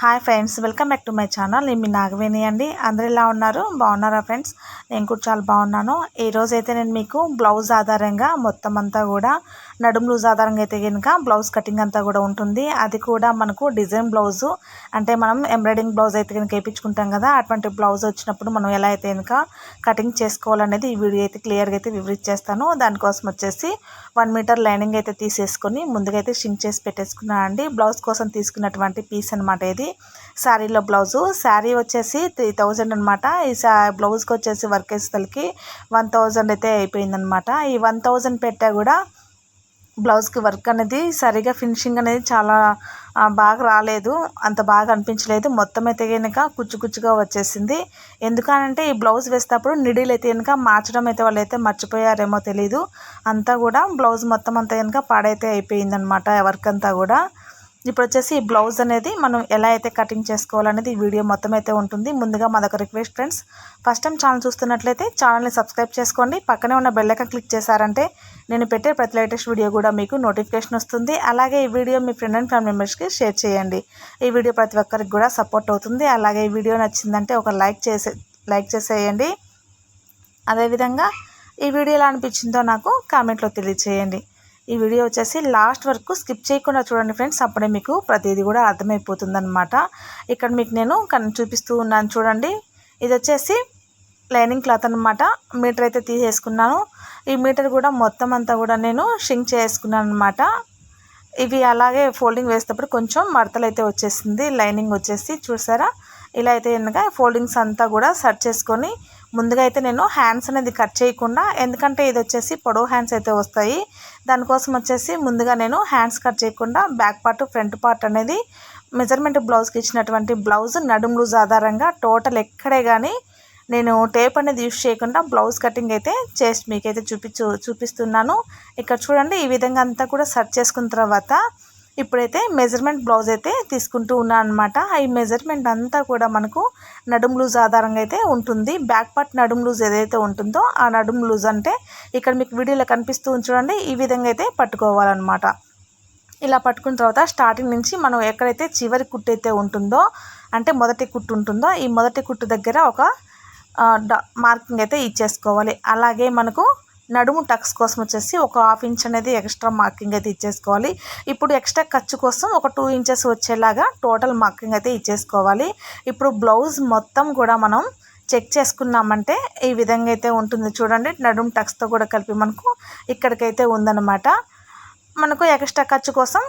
Hi friends welcome back to my channel. నేను మీ నాగవేణి అండి. అందరు ఎలా ఉన్నారు? బాగున్నారా ఫ్రెండ్స్? నేను కూడా చాలా బాగున్నాను. ఈరోజు అయితే నేను మీకు బ్లౌజ్ ఆధారంగా మొత్తం అంతా కూడా నడుము లూజ్ ఆధారంగా అయితే కనుక బ్లౌజ్ కటింగ్ అంతా కూడా ఉంటుంది. అది కూడా మనకు డిజైన్ బ్లౌజు అంటే మనం ఎంబ్రాయిడింగ్ బ్లౌజ్ అయితే కనుక వేయించుకుంటాం కదా అటువంటి బ్లౌజ్ వచ్చినప్పుడు మనం ఎలా అయితే కనుక కటింగ్ చేసుకోవాలనేది ఈ వీడియో అయితే క్లియర్గా అయితే వివరించేస్తాను. దానికోసం వచ్చేసి వన్ మీటర్ లైనింగ్ అయితే తీసేసుకొని ముందుగా అయితే షింక్ చేసి పెట్టేసుకున్నాను అండి బ్లౌజ్ కోసం తీసుకున్నటువంటి పీస్ అనమాట ఇది. శారీలో బ్లౌజు. శారీ వచ్చేసి త్రీ థౌజండ్ అనమాట ఈ శా బ్లౌజ్కి వచ్చేసి వర్క్ వేసేసరికి వన్ థౌజండ్ అయితే అయిపోయిందనమాట ఈ వన్ థౌజండ్ పెట్టా కూడా బ్లౌజ్కి వర్క్ అనేది సరిగా ఫినిషింగ్ అనేది చాలా బాగా రాలేదు. అంత బాగా అనిపించలేదు. మొత్తం అయితే కనుక కుచ్చు కుచ్చుగా వచ్చేసింది. ఎందుకనంటే ఈ బ్లౌజ్ వేసేటప్పుడు నిడిల్ అయితే కనుక మార్చడం అయితే వాళ్ళు అయితే మర్చిపోయారేమో తెలీదు. అంతా కూడా బ్లౌజ్ మొత్తం అంతా కనుక పాడైతే అయిపోయిందనమాట వర్క్ అంతా కూడా. ఇప్పుడు వచ్చేసి ఈ బ్లౌజ్ అనేది మనం ఎలా అయితే కటింగ్ చేసుకోవాలనేది ఈ వీడియో మొత్తం అయితే ఉంటుంది. ముందుగా మాదొక request friends first time channel చూస్తున్నట్లయితే ఛానల్ని సబ్స్క్రైబ్ చేసుకోండి. పక్కనే ఉన్న బెల్లైకన్ క్లిక్ చేశారంటే నేను పెట్టే ప్రతి లేటెస్ట్ వీడియో కూడా మీకు నోటిఫికేషన్ వస్తుంది. అలాగే ఈ వీడియో మీ ఫ్రెండ్ అండ్ ఫ్యామిలీ మెంబర్స్కి షేర్ చేయండి. ఈ వీడియో ప్రతి ఒక్కరికి కూడా సపోర్ట్ అవుతుంది. అలాగే ఈ వీడియో నచ్చిందంటే ఒక లైక్ చేసే లైక్ చేసేయండి. అదేవిధంగా ఈ వీడియో ఎలా అనిపించిందో నాకు కామెంట్లో తెలియచేయండి. ఈ వీడియో వచ్చేసి లాస్ట్ వరకు స్కిప్ చేయకుండా చూడండి ఫ్రెండ్స్. అప్పుడే మీకు ప్రతిదీ కూడా అర్థమైపోతుంది అనమాట ఇక్కడ మీకు నేను కన్ చూపిస్తూ ఉన్నాను చూడండి. ఇది వచ్చేసి లైనింగ్ క్లాత్ అనమాట మీటర్ అయితే తీసేసుకున్నాను. ఈ మీటర్ కూడా మొత్తం అంతా కూడా నేను షింక్ చేసుకున్నాను అనమాట ఇవి అలాగే ఫోల్డింగ్ వేసేటప్పుడు కొంచెం మడతలు అయితే వచ్చేసింది. లైనింగ్ వచ్చేసి చూసారా? ఇలా అయితే కనుక ఫోల్డింగ్స్ అంతా కూడా సెట్ చేసుకొని ముందుగా అయితే నేను హ్యాండ్స్ అనేది కట్ చేయకుండా ఎందుకంటే ఇది వచ్చేసి పొడవు హ్యాండ్స్ అయితే వస్తాయి. దానికోసం వచ్చేసి ముందుగా నేను హ్యాండ్స్ కట్ చేయకుండా బ్యాక్ పార్ట్ ఫ్రంట్ పార్ట్ అనేది మెజర్మెంట్ బ్లౌజ్కి ఇచ్చినటువంటి బ్లౌజ్ నడుం లూజ్ ఆధారంగా టోటల్ ఎక్కడే కానీ నేను టేప్ అనేది యూజ్ చేయకుండా బ్లౌజ్ కటింగ్ అయితే చేసి మీకైతే చూపించు చూపిస్తున్నాను. ఇక్కడ చూడండి ఈ విధంగా అంతా కూడా సెట్ చేసుకున్న తర్వాత ఇప్పుడైతే మెజర్మెంట్ బ్లౌజ్ అయితే తీసుకుంటూ ఉన్నాను అనమాట ఈ మెజర్మెంట్ అంతా కూడా మనకు నడుం లూజ్ ఆధారంగా అయితే ఉంటుంది. బ్యాక్ పార్ట్ నడుం లూజ్ ఏదైతే ఉంటుందో ఆ నడుం లూజ్ అంటే ఇక్కడ మీకు వీడియోలో కనిపిస్తూ చూడండి ఈ విధంగా అయితే పట్టుకోవాలన్నమాట. ఇలా పట్టుకున్న తర్వాత స్టార్టింగ్ నుంచి మనం ఎక్కడైతే చివరి కుట్టు అయితే ఉంటుందో అంటే మొదటి కుట్టు ఉంటుందో ఈ మొదటి కుట్టు దగ్గర ఒక మార్కింగ్ అయితే ఇచ్చేసుకోవాలి. అలాగే మనకు నడుము టక్స్ కోసం వచ్చేసి ఒక హాఫ్ ఇంచ్ అనేది ఎక్స్ట్రా మార్కింగ్ అయితే ఇచ్చేసుకోవాలి. ఇప్పుడు ఎక్స్ట్రా ఖర్చు కోసం ఒక టూ ఇంచెస్ వచ్చేలాగా టోటల్ మార్కింగ్ అయితే ఇచ్చేసుకోవాలి. ఇప్పుడు బ్లౌజ్ మొత్తం కూడా మనం చెక్ చేసుకున్నామంటే ఈ విధంగా అయితే ఉంటుంది. చూడండి నడుము టక్స్తో కూడా కలిపి మనకు ఇక్కడికైతే ఉందన్నమాట. మనకు ఎక్స్ట్రా ఖర్చు కోసం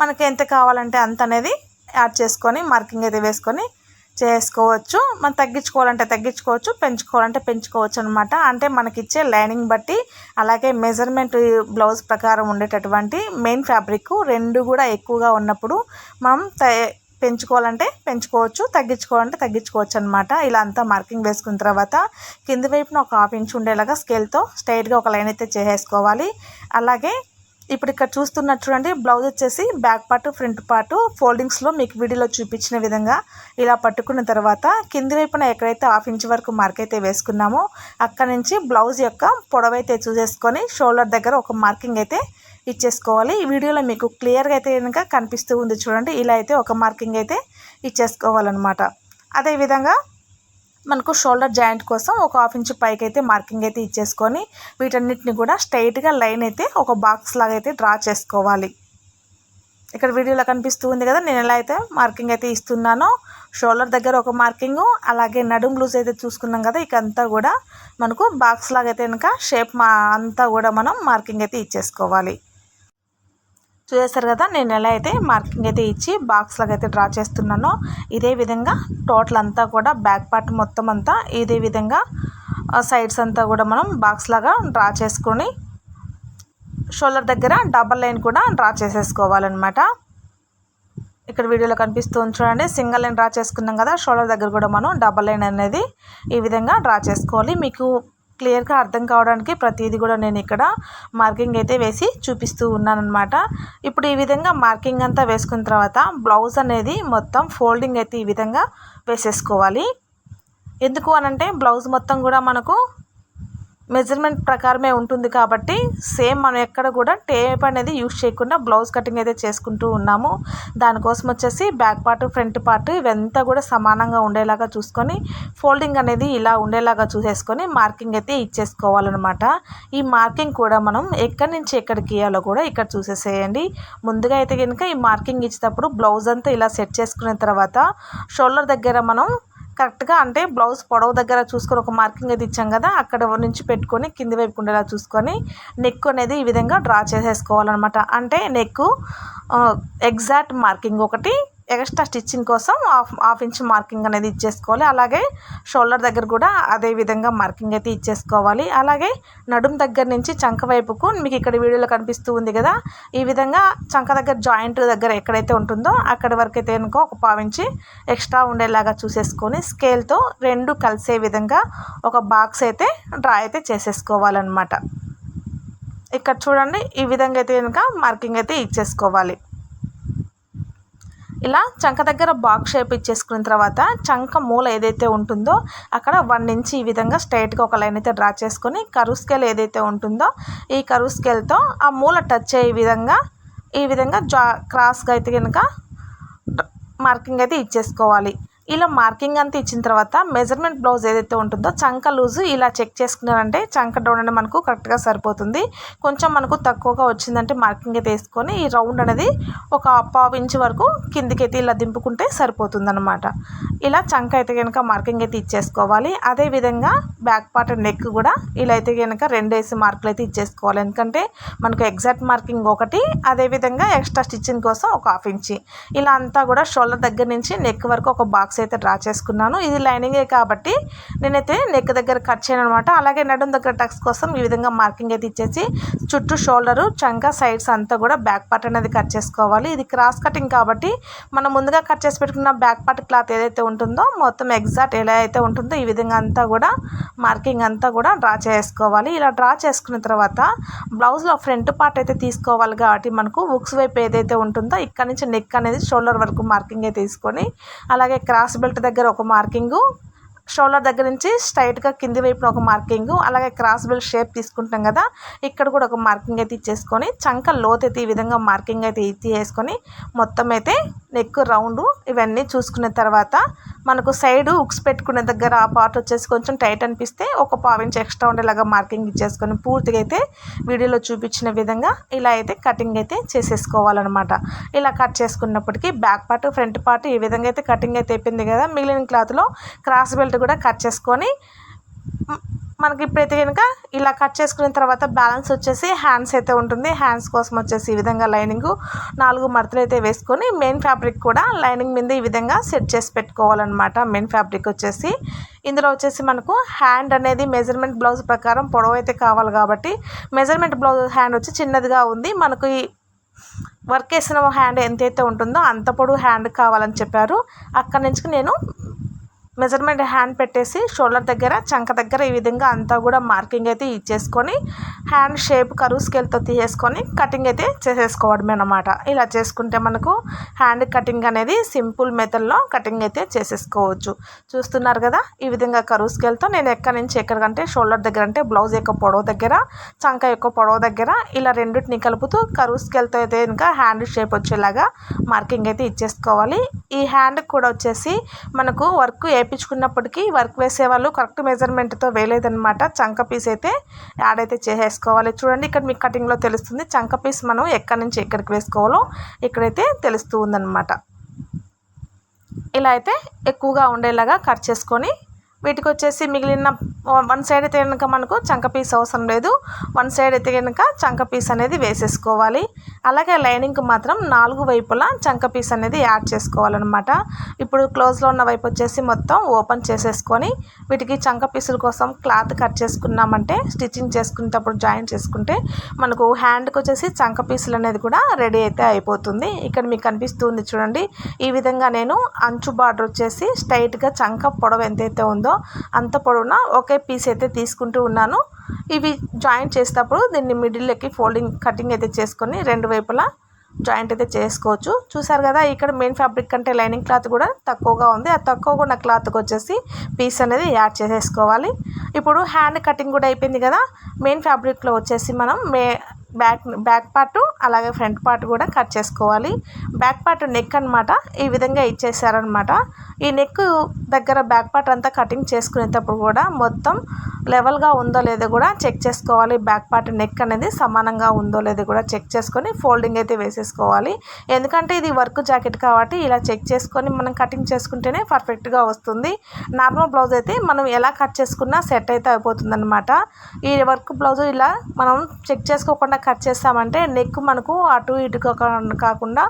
మనకి ఎంత కావాలంటే అంత అనేది యాడ్ చేసుకొని మార్కింగ్ అయితే వేసుకొని చేసుకోవచ్చు. మనం తగ్గించుకోవాలంటే తగ్గించుకోవచ్చు పెంచుకోవాలంటే పెంచుకోవచ్చు అనమాట అంటే మనకిచ్చే లైనింగ్ బట్టి అలాగే మెజర్మెంట్ బ్లౌజ్ ప్రకారం ఉండేటటువంటి మెయిన్ ఫ్యాబ్రిక్ రెండు కూడా ఎక్కువగా ఉన్నప్పుడు మనం పెంచుకోవాలంటే పెంచుకోవచ్చు తగ్గించుకోవాలంటే తగ్గించుకోవచ్చు అనమాట ఇలా అంతా మార్కింగ్ వేసుకున్న తర్వాత కింది వైపున ఒక హాఫ్ ఇంచ్ ఉండేలాగా స్కేల్తో స్ట్రైట్గా ఒక లైన్ అయితే చేసేసుకోవాలి. అలాగే ఇప్పుడు ఇక్కడ చూస్తున్నట్టు చూడండి బ్లౌజ్ వచ్చేసి బ్యాక్ పార్ట్ ఫ్రంట్ పార్ట్ ఫోల్డింగ్స్లో మీకు వీడియోలో చూపించిన విధంగా ఇలా పట్టుకున్న తర్వాత కింది వైపున ఎక్కడైతే హాఫ్ ఇంచ్ వరకు మార్క్ అయితే వేసుకున్నామో అక్కడ నుంచి బ్లౌజ్ యొక్క పొడవైతే చూసేసుకొని షోల్డర్ దగ్గర ఒక మార్కింగ్ అయితే ఇచ్చేసుకోవాలి. ఈ వీడియోలో మీకు క్లియర్గా అయితే కనుక కనిపిస్తూ ఉంది చూడండి ఇలా అయితే ఒక మార్కింగ్ అయితే ఇచ్చేసుకోవాలన్నమాట. అదేవిధంగా మనకు షోల్డర్ జాయింట్ కోసం ఒక హాఫ్ ఇంచ్ పైకి అయితే మార్కింగ్ అయితే ఇచ్చేసుకొని వీటన్నిటిని కూడా స్ట్రైట్గా లైన్ అయితే ఒక బాక్స్ లాగా అయితే డ్రా చేసుకోవాలి. ఇక్కడ వీడియోలో కనిపిస్తూ ఉంది కదా నేను ఎలా అయితే మార్కింగ్ అయితే ఇస్తున్నానో షోల్డర్ దగ్గర ఒక మార్కింగ్ అలాగే నడుం లూజ్ అయితే చూసుకున్నాం కదా ఇక అంతా కూడా మనకు బాక్స్ లాగా అయితే కనుక షేప్ మా అంతా కూడా మనం మార్కింగ్ అయితే ఇచ్చేసుకోవాలి. చూసేస్తారు కదా నేను ఎలా అయితే మార్కింగ్ అయితే ఇచ్చి బాక్స్ లాగా అయితే డ్రా చేస్తున్నానో ఇదే విధంగా టోటల్ అంతా కూడా బ్యాక్ పార్ట్ మొత్తం అంతా ఇదే విధంగా సైడ్స్ అంతా కూడా మనం బాక్స్ లాగా డ్రా చేసుకొని షోల్డర్ దగ్గర డబల్ లైన్ కూడా డ్రా చేసేసుకోవాలన్నమాట. ఇక్కడ వీడియోలో కనిపిస్తుంది చూడండి సింగిల్ లైన్ డ్రా చేసుకున్నాం కదా షోల్డర్ దగ్గర కూడా మనం డబల్ లైన్ అనేది ఈ విధంగా డ్రా చేసుకోవాలి. మీకు క్లియర్గా అర్థం కావడానికి ప్రతిదీ కూడా నేను ఇక్కడ మార్కింగ్ అయితే వేసి చూపిస్తూ ఉన్నానమాట ఇప్పుడు ఈ విధంగా మార్కింగ్ అంతా వేసుకున్న తర్వాత బ్లౌజ్ అనేది మొత్తం ఫోల్డింగ్ అయితే ఈ విధంగా వేసేసుకోవాలి. ఎందుకు అనంటే బ్లౌజ్ మొత్తం కూడా మనకు మెజర్మెంట్ ప్రకారమే ఉంటుంది కాబట్టి సేమ్ మనం ఎక్కడ కూడా టేప్ అనేది యూస్ చేయకుండా బ్లౌజ్ కటింగ్ అయితే చేసుకుంటూ ఉన్నాము. దానికోసం వచ్చేసి బ్యాక్ పార్ట్ ఫ్రంట్ పార్ట్ ఇవంతా కూడా సమానంగా ఉండేలాగా చూసుకొని ఫోల్డింగ్ అనేది ఇలా ఉండేలాగా చూసేసుకొని మార్కింగ్ అయితే ఇచ్చేసుకోవాలన్నమాట. ఈ మార్కింగ్ కూడా మనం ఎక్కడి నుంచి ఎక్కడికి ఇవ్వాలో కూడా ఇక్కడ చూసేసేయండి. ముందుగా అయితే కనుక ఈ మార్కింగ్ ఇచ్చేటప్పుడు బ్లౌజ్ అంతా ఇలా సెట్ చేసుకున్న తర్వాత షోల్డర్ దగ్గర మనం కరెక్ట్గా అంటే బ్లౌజ్ పొడవు దగ్గర చూసుకొని ఒక మార్కింగ్ అయితే ఇచ్చాం కదా అక్కడ నుంచి పెట్టుకొని కింది వైపు ఉండేలా చూసుకొని నెక్ అనేది ఈ విధంగా డ్రా చేసేసుకోవాలన్నమాట. అంటే నెక్ ఎగ్జాక్ట్ మార్కింగ్ ఒకటి ఎక్స్ట్రా స్టిచ్చింగ్ కోసం హాఫ్ హాఫ్ ఇంచ్ మార్కింగ్ అనేది ఇచ్చేసుకోవాలి. అలాగే షోల్డర్ దగ్గర కూడా అదే విధంగా మార్కింగ్ అయితే ఇచ్చేసుకోవాలి. అలాగే నడుం దగ్గర నుంచి చంక వైపుకు మీకు ఇక్కడ వీడియోలో కనిపిస్తూ ఉంది కదా ఈ విధంగా చంక దగ్గర జాయింట్ దగ్గర ఎక్కడైతే ఉంటుందో అక్కడ వరకు అయితే కనుక ఒక పావించి ఎక్స్ట్రా ఉండేలాగా చూసేసుకొని స్కేల్తో రెండు కలిసే విధంగా ఒక బాక్స్ అయితే డ్రా అయితే చేసేసుకోవాలన్నమాట. ఇక్కడ చూడండి ఈ విధంగా అయితే కనుక మార్కింగ్ అయితే ఇచ్చేసుకోవాలి. ఇలా చంక దగ్గర బాక్స్ షేప్ ఇచ్చేసుకున్న తర్వాత చంక మూల ఏదైతే ఉంటుందో అక్కడ వన్ ఇంచ్ ఈ విధంగా స్ట్రైట్గా ఒక లైన్ అయితే డ్రా చేసుకొని కరువు స్కేల్ ఏదైతే ఉంటుందో ఈ కరువు స్కేల్తో ఆ మూల టచ్ అయ్యే విధంగా ఈ విధంగా జా క్రాస్గా అయితే కనుక మార్కింగ్ అయితే ఇచ్చేసుకోవాలి. ఇలా మార్కింగ్ అంతా ఇచ్చిన తర్వాత మెజర్మెంట్ బ్లౌజ్ ఏదైతే ఉంటుందో చంక లూజు ఇలా చెక్ చేసుకున్నారంటే చంక డౌన్ అనేది మనకు కరెక్ట్గా సరిపోతుంది. కొంచెం మనకు తక్కువగా వచ్చిందంటే మార్కింగ్ అయితే వేసుకొని ఈ రౌండ్ అనేది ఒక పావు ఇంచ్ వరకు కిందికైతే అయితే ఇలా దింపుకుంటే సరిపోతుంది అనమాట ఇలా చంక అయితే కనుక మార్కింగ్ అయితే ఇచ్చేసుకోవాలి. అదేవిధంగా బ్యాక్ పార్ట్ నెక్ కూడా ఇలా అయితే కనుక రెండేసి మార్కులు అయితే ఇచ్చేసుకోవాలి. ఎందుకంటే మనకు ఎగ్జాక్ట్ మార్కింగ్ ఒకటి అదేవిధంగా ఎక్స్ట్రా స్టిచ్చింగ్ కోసం ఒక హాఫ్ ఇంచి ఇలా అంతా కూడా షోల్డర్ దగ్గర నుంచి నెక్ వరకు ఒక బాక్స్ బాక్స్ అయితే డ్రా చేసుకున్నాను. ఇది లైనింగే కాబట్టి నేనైతే నెక్ దగ్గర కట్ చేయను అనమాట అలాగే నడుం దగ్గర టక్స్ కోసం ఈ విధంగా మార్కింగ్ అయితే ఇచ్చేసి చుట్టూ షోల్డరు చంక సైడ్స్ అంతా కూడా బ్యాక్ పార్ట్ అనేది కట్ చేసుకోవాలి. ఇది క్రాస్ కటింగ్ కాబట్టి మనం ముందుగా కట్ చేసి పెట్టుకున్న బ్యాక్ పార్ట్ క్లాత్ ఏదైతే ఉంటుందో మొత్తం ఎగ్జాక్ట్ ఎలా అయితే ఉంటుందో ఈ విధంగా అంతా కూడా మార్కింగ్ అంతా కూడా డ్రా చేసుకోవాలి. ఇలా డ్రా చేసుకున్న తర్వాత బ్లౌజ్లో ఫ్రంట్ పార్ట్ అయితే తీసుకోవాలి కాబట్టి మనకు బుక్స్ వైపు ఏదైతే ఉంటుందో ఇక్కడ నుంచి నెక్ అనేది షోల్డర్ వరకు మార్కింగ్ అయితే తీసుకొని అలాగే క్రాస్ క్రాస్ బెల్ట్ దగ్గర ఒక మార్కింగు షోల్డర్ దగ్గర నుంచి స్ట్రైట్గా కింది వైపున ఒక మార్కింగ్ అలాగే క్రాస్ బెల్ షేప్ తీసుకుంటాం కదా ఇక్కడ కూడా ఒక మార్కింగ్ అయితే ఇచ్చేసుకొని చంక లోత్ అయితే ఈ విధంగా మార్కింగ్ అయితే వేసుకొని మొత్తం అయితే నెక్ రౌండ్ ఇవన్నీ చూసుకున్న తర్వాత మనకు సైడ్ ఉక్స్ పెట్టుకునే దగ్గర ఆ పార్ట్ వచ్చేసి కొంచెం టైట్ అనిపిస్తే ఒక పావించి ఎక్స్ట్రా ఉండేలాగా మార్కింగ్ ఇచ్చేసుకొని పూర్తిగా అయితే వీడియోలో చూపించిన విధంగా ఇలా అయితే కటింగ్ అయితే చేసేసుకోవాలన్నమాట. ఇలా కట్ చేసుకున్నప్పటికీ బ్యాక్ పార్ట్ ఫ్రంట్ పార్ట్ ఈ విధంగా అయితే కటింగ్ అయితే అయిపోయింది కదా మిగిలిన క్లాత్లో క్రాస్ బెల్ట్ కూడా కట్ చేసుకొని మనకి ఇప్పుడైతే కనుక ఇలా కట్ చేసుకున్న తర్వాత బ్యాలెన్స్ వచ్చేసి హ్యాండ్స్ అయితే ఉంటుంది. హ్యాండ్స్ కోసం వచ్చేసి ఈ విధంగా లైనింగ్ నాలుగు మడతలు అయితే వేసుకొని మెయిన్ ఫ్యాబ్రిక్ కూడా లైనింగ్ మీద ఈ విధంగా సెట్ చేసి పెట్టుకోవాలన్నమాట. మెయిన్ ఫ్యాబ్రిక్ వచ్చేసి ఇందులో వచ్చేసి మనకు హ్యాండ్ అనేది మెజర్మెంట్ బ్లౌజ్ ప్రకారం పొడవు అయితే కావాలి కాబట్టి మెజర్మెంట్ బ్లౌజ్ హ్యాండ్ వచ్చి చిన్నదిగా ఉంది. మనకు ఈ వర్క్ వేసిన హ్యాండ్ ఎంతైతే ఉంటుందో అంత పొడవు హ్యాండ్ కావాలని చెప్పారు. అక్కడి నుంచి నేను మెజర్మెంట్ హ్యాండ్ పెట్టేసి షోల్డర్ దగ్గర చంక దగ్గర ఈ విధంగా అంతా కూడా మార్కింగ్ అయితే ఇచ్చేసుకొని హ్యాండ్ షేప్ కరువు స్కేల్తో తీసేసుకొని కటింగ్ అయితే చేసేసుకోవడమే అనమాట ఇలా చేసుకుంటే మనకు హ్యాండ్ కటింగ్ అనేది సింపుల్ మెథడ్లో కటింగ్ అయితే చేసేసుకోవచ్చు. చూస్తున్నారు కదా ఈ విధంగా కరువు స్కేల్తో నేను ఎక్కడి నుంచి ఎక్కడికంటే షోల్డర్ దగ్గర అంటే బ్లౌజ్ యొక్క పొడవు దగ్గర చంక యొక్క పొడవు దగ్గర ఇలా రెండింటిని కలుపుతూ కరువు స్కేల్తో అయితే ఇంకా హ్యాండ్ షేప్ వచ్చేలాగా మార్కింగ్ అయితే ఇచ్చేసుకోవాలి. ఈ హ్యాండ్ కూడా వచ్చేసి మనకు వర్క్ ఏ వేయించుకున్నప్పటికీ వర్క్ వేసేవాళ్ళు కరెక్ట్ మెజర్మెంట్తో వేయలేదనమాట చంక పీస్ అయితే యాడ్ అయితే చేసేసుకోవాలి. చూడండి ఇక్కడ మీకు కటింగ్లో తెలుస్తుంది. చంక పీస్ మనం ఎక్కడి నుంచి ఎక్కడికి వేసుకోవాలో ఇక్కడైతే తెలుస్తూ ఉందన్నమాట. ఇలా అయితే ఎక్కువగా ఉండేలాగా కట్ చేసుకొని వీటికి వచ్చేసి మిగిలిన వన్ సైడ్ అయితే కనుక మనకు చంక పీస్ అవసరం లేదు. వన్ సైడ్ అయితే కనుక చంక పీస్ అనేది వేసేసుకోవాలి. అలాగే లైనింగ్కి మాత్రం నాలుగు వైపులా చంక పీస్ అనేది యాడ్ చేసుకోవాలన్నమాట. ఇప్పుడు క్లోజ్లో ఉన్న వైపు వచ్చేసి మొత్తం ఓపెన్ చేసేసుకొని వీటికి చంక పీసుల కోసం క్లాత్ కట్ చేసుకున్నామంటే స్టిచ్చింగ్ చేసుకునేటప్పుడు జాయిన్ చేసుకుంటే మనకు హ్యాండ్కి వచ్చేసి చంక పీసులు అనేది కూడా రెడీ అయితే అయిపోతుంది. ఇక్కడ మీకు కనిపిస్తుంది చూడండి. ఈ విధంగా నేను అంచు బార్డర్ వచ్చేసి స్ట్రైట్గా చంక పొడవు ఎంతైతే ఉందో అంత పొడవునా? ఒకే పీస్ అయితే తీసుకుంటూ ఉన్నాను. ఇవి జాయింట్ చేసేటప్పుడు దీన్ని మిడిల్లోకి ఫోల్డింగ్ కటింగ్ అయితే చేసుకొని రెండు వైపులా జాయింట్ అయితే చేసుకోవచ్చు. చూసారు కదా ఇక్కడ మెయిన్ ఫ్యాబ్రిక్ కంటే లైనింగ్ క్లాత్ కూడా తక్కువగా ఉంది. ఆ తక్కువగా ఉన్న క్లాత్కి వచ్చేసి పీస్ అనేది యాడ్ చేసేసుకోవాలి. ఇప్పుడు హ్యాండ్ కటింగ్ కూడా అయిపోయింది కదా మెయిన్ ఫ్యాబ్రిక్లో వచ్చేసి మనం మే బ్యాక్ బ్యాక్ పార్ట్ అలాగే ఫ్రంట్ పార్ట్ కూడా కట్ చేసుకోవాలి. బ్యాక్ పార్ట్ నెక్ అనమాట ఈ విధంగా ఇచ్చేసారనమాట ఈ నెక్ దగ్గర బ్యాక్ పార్ట్ అంతా కటింగ్ చేసుకునేటప్పుడు కూడా మొత్తం లెవెల్గా ఉందో లేదో కూడా చెక్ చేసుకోవాలి. బ్యాక్ పార్ట్ నెక్ అనేది సమానంగా ఉందో లేదో కూడా చెక్ చేసుకొని ఫోల్డింగ్ అయితే వేసేసుకోవాలి. ఎందుకంటే ఇది వర్క్ జాకెట్ కాబట్టి ఇలా చెక్ చేసుకొని మనం కటింగ్ చేసుకుంటేనే పర్ఫెక్ట్గా వస్తుంది. నార్మల్ బ్లౌజ్ అయితే మనం ఎలా కట్ చేసుకున్నా సెట్ అయితే అయిపోతుంది ఈ వర్క్ బ్లౌజ్ ఇలా మనం చెక్ చేసుకోకుండా కట్ చేస్తామంటే నెక్ మనకు అటు ఇటు కాకుండా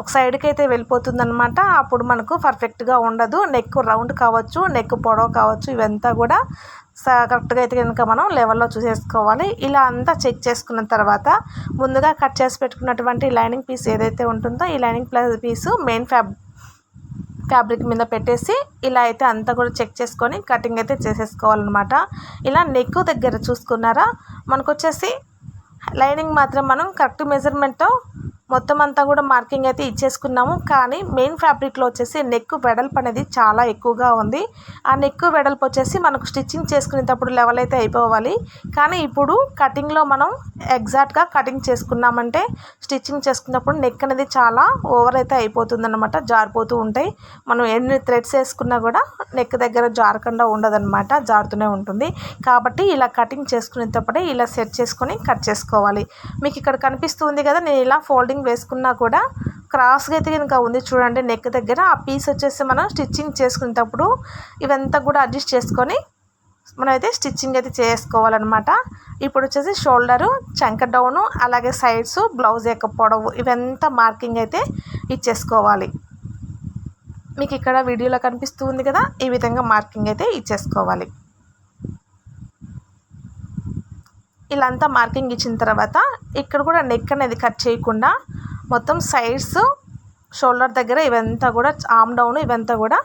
ఒక సైడ్కి అయితే వెళ్ళిపోతుంది అనమాట అప్పుడు మనకు పర్ఫెక్ట్గా ఉండదు. నెక్ రౌండ్ కావచ్చు నెక్ పొడవు కావచ్చు ఇవంతా కూడా కరెక్ట్గా అయితే కనుక మనం లెవెల్లో చూసేసుకోవాలి. ఇలా అంతా చెక్ చేసుకున్న తర్వాత ముందుగా కట్ చేసి పెట్టుకున్నటువంటి లైనింగ్ పీస్ ఏదైతే ఉంటుందో ఈ lining plus piece main fab fabric మీద పెట్టేసి ఇలా అయితే అంతా కూడా చెక్ చేసుకొని కటింగ్ అయితే చేసేసుకోవాలన్నమాట. ఇలా నెక్ దగ్గర చూసుకున్నారా? మనకు వచ్చేసి లైనింగ్ మాత్రం మనం కరెక్ట్ మెజర్మెంట్తో మొత్తం అంతా కూడా మార్కింగ్ అయితే ఇచ్చేసుకున్నాము. కానీ మెయిన్ ఫ్యాబ్రిక్లో వచ్చేసి నెక్ వెడల్పు అనేది చాలా ఎక్కువగా ఉంది. ఆ నెక్ వెడల్పు వచ్చేసి మనకు స్టిచ్చింగ్ చేసుకునేటప్పుడు లెవెల్ అయితే అయిపోవాలి. కానీ ఇప్పుడు కటింగ్లో మనం ఎగ్జాక్ట్గా కటింగ్ చేసుకున్నామంటే స్టిచ్చింగ్ చేసుకున్నప్పుడు నెక్ అనేది చాలా ఓవర్ అయితే అయిపోతుంది అనమాట జారిపోతూ ఉంటాయి. మనం ఎన్ని థ్రెడ్స్ వేసుకున్నా కూడా నెక్ దగ్గర జారకుండా ఉండదన్నమాట. జారుతూనే ఉంటుంది. కాబట్టి ఇలా కటింగ్ చేసుకునేటప్పుడే ఇలా సెట్ చేసుకొని కట్ చేసుకోవాలి. మీకు ఇక్కడ కనిపిస్తుంది కదా నేను ఇలా ఫోల్డింగ్ కటింగ్ వేసుకున్నా కూడా క్రాస్గా అయితే కనుక ఉంది చూడండి నెక్ దగ్గర. ఆ పీస్ వచ్చేసి మనం స్టిచ్చింగ్ చేసుకునేటప్పుడు ఇవంతా కూడా అడ్జస్ట్ చేసుకొని మనమైతే స్టిచ్చింగ్ అయితే చేసుకోవాలన్నమాట. ఇప్పుడు వచ్చేసి షోల్డరు చంక డౌను అలాగే సైడ్స్ బ్లౌజ్ యొక్క పొడవు ఇవంతా మార్కింగ్ అయితే ఇచ్చేసుకోవాలి. మీకు ఇక్కడ వీడియోలో కనిపిస్తుంది కదా ఈ విధంగా మార్కింగ్ అయితే ఇచ్చేసుకోవాలి. ఇలా అంతా మార్కింగ్ ఇచ్చిన తర్వాత ఇక్కడ కూడా నెక్ అనేది కట్ చేయకుండా మొత్తం సైడ్స్ షోల్డర్ దగ్గర ఇవంతా కూడా ఆమ్ డౌన్ ఇవంతా కూడా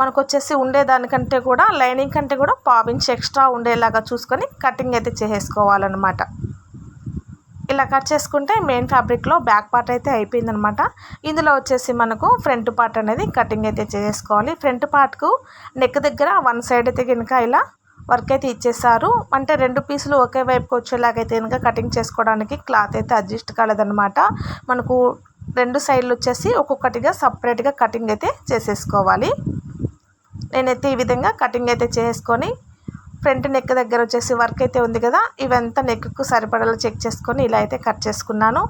మనకు వచ్చేసి ఉండేదానికంటే కూడా లైనింగ్ కంటే కూడా పావించి ఎక్స్ట్రా ఉండేలాగా చూసుకొని కటింగ్ అయితే చేసేసుకోవాలన్నమాట. ఇలా కట్ చేసుకుంటే మెయిన్ ఫ్యాబ్రిక్లో బ్యాక్ పార్ట్ అయితే అయిపోయిందనమాట ఇందులో వచ్చేసి మనకు ఫ్రంట్ పార్ట్ అనేది కటింగ్ అయితే చేసుకోవాలి ఫ్రంట్ పార్ట్కు నెక్ దగ్గర వన్ సైడ్ అయితే కనుక ఇలా వర్క్ అయితే ఇచ్చేసారు. అంటే రెండు పీసులు ఒకే వైపుకి వచ్చేలాగైతే కనుక కటింగ్ చేసుకోవడానికి క్లాత్ అయితే అడ్జస్ట్ కాలేదనమాట మనకు రెండు సైడ్లు వచ్చేసి ఒక్కొక్కటిగా సపరేట్గా కటింగ్ అయితే చేసేసుకోవాలి. నేనైతే ఈ విధంగా కటింగ్ అయితే చేసుకొని ఫ్రంట్ నెక్ దగ్గర వచ్చేసి వర్క్ అయితే ఉంది కదా ఇవంతా నెక్కు సరిపడేలా చెక్ చేసుకొని ఇలా అయితే కట్ చేసుకున్నాను.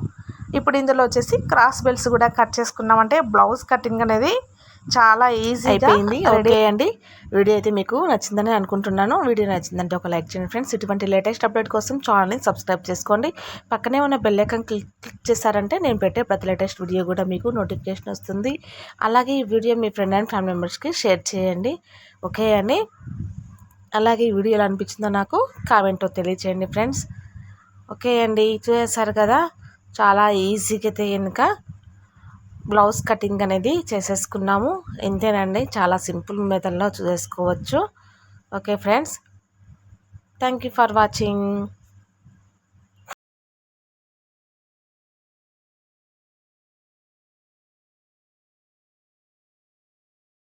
ఇప్పుడు ఇందులో వచ్చేసి క్రాస్ బెల్ట్స్ కూడా కట్ చేసుకున్నామంటే బ్లౌజ్ కటింగ్ అనేది చాలా ఈజీ అయిపోయింది. ఓకే అండి. వీడియో అయితే మీకు నచ్చిందని అనుకుంటున్నాను. వీడియో నచ్చిందంటే ఒక లైక్ చేయండి ఫ్రెండ్స్. ఇటువంటి లేటెస్ట్ అప్డేట్ కోసం ఛానల్ని సబ్స్క్రైబ్ చేసుకోండి. పక్కనే ఉన్న బెల్ ఐకాన్ క్లిక్ క్లిక్ చేశారంటే నేను పెట్టే ప్రతి లేటెస్ట్ వీడియో కూడా మీకు నోటిఫికేషన్ వస్తుంది. అలాగే ఈ వీడియో మీ ఫ్రెండ్ అండ్ ఫ్యామిలీ మెంబర్స్కి షేర్ చేయండి. ఓకే అండి? అలాగే ఈ వీడియో ఎలా అనిపించిందో నాకు కామెంట్లో తెలియచేయండి ఫ్రెండ్స్. ఓకే అండి. చూసేసారు కదా చాలా ఈజీగా అయితే కనుక బ్లౌజ్ కటింగ్ అనేది చేసేసుకున్నాము. ఇంతేనండి. చాలా సింపుల్ మెథడ్లో చూసేసుకోవచ్చు okay friends. Thank you for watching.